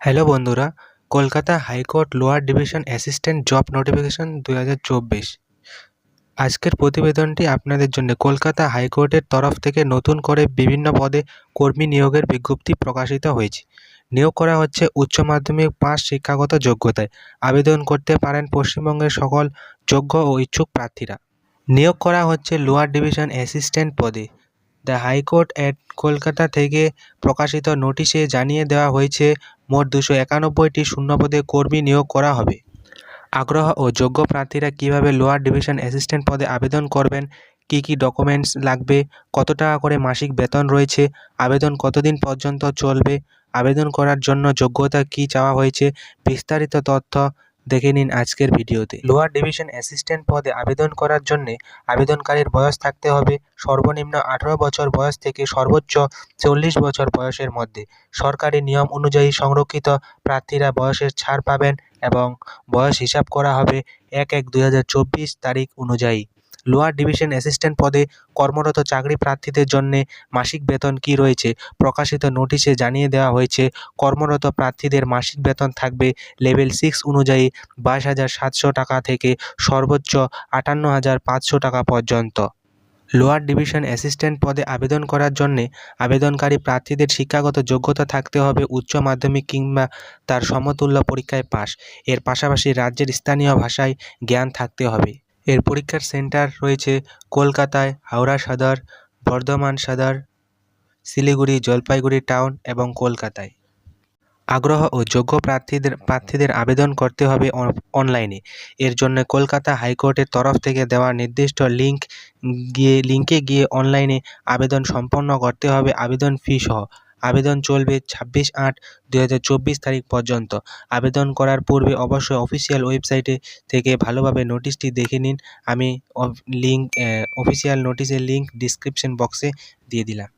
Hello বন্ধুরা, Kolkata high court lower division assistant job notification দুই হাজার চব্বিশ। আজকের প্রতিবেদনটি আপনাদের জন্য। কলকাতা হাইকোর্টের তরফ থেকে নতুন করে বিভিন্ন পদে কর্মী নিয়োগের বিজ্ঞপ্তি প্রকাশিত হয়েছে। নিয়োগ করা হচ্ছে উচ্চ মাধ্যমিক পাস শিক্ষাগত যোগ্যতায়। আবেদন করতে পারেন পশ্চিমবঙ্গের সকল যোগ্য ও ইচ্ছুক প্রার্থীরা। নিয়োগ করা হচ্ছে লোয়ার ডিভিশন অ্যাসিস্ট্যান্ট পদে। The high court at Kolkata থেকে প্রকাশিত নোটিশে জানিয়ে দেওয়া হয়েছে, মোট দুশো একানব্বইটি শূন্যপদে কর্মী নিয়োগ করা হবে। আগ্রহ ও যোগ্য প্রার্থীরা কীভাবে লোয়ার ডিভিশন অ্যাসিস্ট্যান্ট পদে আবেদন করবেন, কী কী ডকুমেন্টস লাগবে, কত টাকা করে মাসিক বেতন রয়েছে, আবেদন কতদিন পর্যন্ত চলবে, আবেদন করার জন্য যোগ্যতা কী চাওয়া হয়েছে, বিস্তারিত তথ্য দেখে নিন আজকের ভিডিওতে। লোয়ার ডিভিশন অ্যাসিস্ট্যান্ট পদে আবেদন করার জন্য আবেদনকারীর বয়স থাকতে হবে সর্বনিম্ন আঠারো বছর বয়স থেকে সর্বোচ্চ চল্লিশ বছর বয়সের মধ্যে। সরকারি নিয়ম অনুযায়ী সংরক্ষিত প্রার্থীরা বয়সের ছাড় পাবেন এবং বয়স হিসাব করা হবে এক এক দু তারিখ অনুযায়ী। লোয়ার ডিভিশন অ্যাসিস্ট্যান্ট পদে কর্মরত চাকরি প্রার্থীদের জন্য মাসিক বেতন কী রয়েছে? প্রকাশিত নোটিশে জানিয়ে দেওয়া হয়েছে, কর্মরত প্রার্থীদের মাসিক বেতন থাকবে লেভেল সিক্স অনুযায়ী বাইশ হাজার সাতশো টাকা থেকে সর্বোচ্চ আটান্ন হাজার পাঁচশো টাকা পর্যন্ত। লোয়ার ডিভিশন অ্যাসিস্ট্যান্ট পদে আবেদন করার জন্যে আবেদনকারী প্রার্থীদের শিক্ষাগত যোগ্যতা থাকতে হবে উচ্চ মাধ্যমিক কিংবা তার সমতুল্য পরীক্ষায় পাশ। এর পাশাপাশি রাজ্যের স্থানীয় ভাষায় জ্ঞান থাকতে হবে। এর পরীক্ষার সেন্টার রয়েছে কলকাতায়, হাওড়া সদর, বর্ধমান সদর, শিলিগুড়ি, জলপাইগুড়ি টাউন এবং কলকাতায়। আগ্রহ ও যোগ্য প্রার্থীদের প্রার্থীদের আবেদন করতে হবে অনলাইনে। এর জন্য কলকাতা হাইকোর্টের তরফ থেকে দেওয়া নির্দিষ্ট লিঙ্ক গিয়ে, লিঙ্কে গিয়ে অনলাইনে আবেদন সম্পন্ন করতে হবে। আবেদন ফি সহ আবেদন চলবে ছাব্বিশ আট দু তারিখ পর্যন্ত। আবেদন করার পূর্বে অবশ্যই অফিসিয়াল ওয়েবসাইটে থেকে ভালোভাবে নোটিশটি দেখে নিন। আমি লিঙ্ক অফিসিয়াল নোটিশের লিঙ্ক ডিসক্রিপশন বক্সে দিয়ে দিলাম।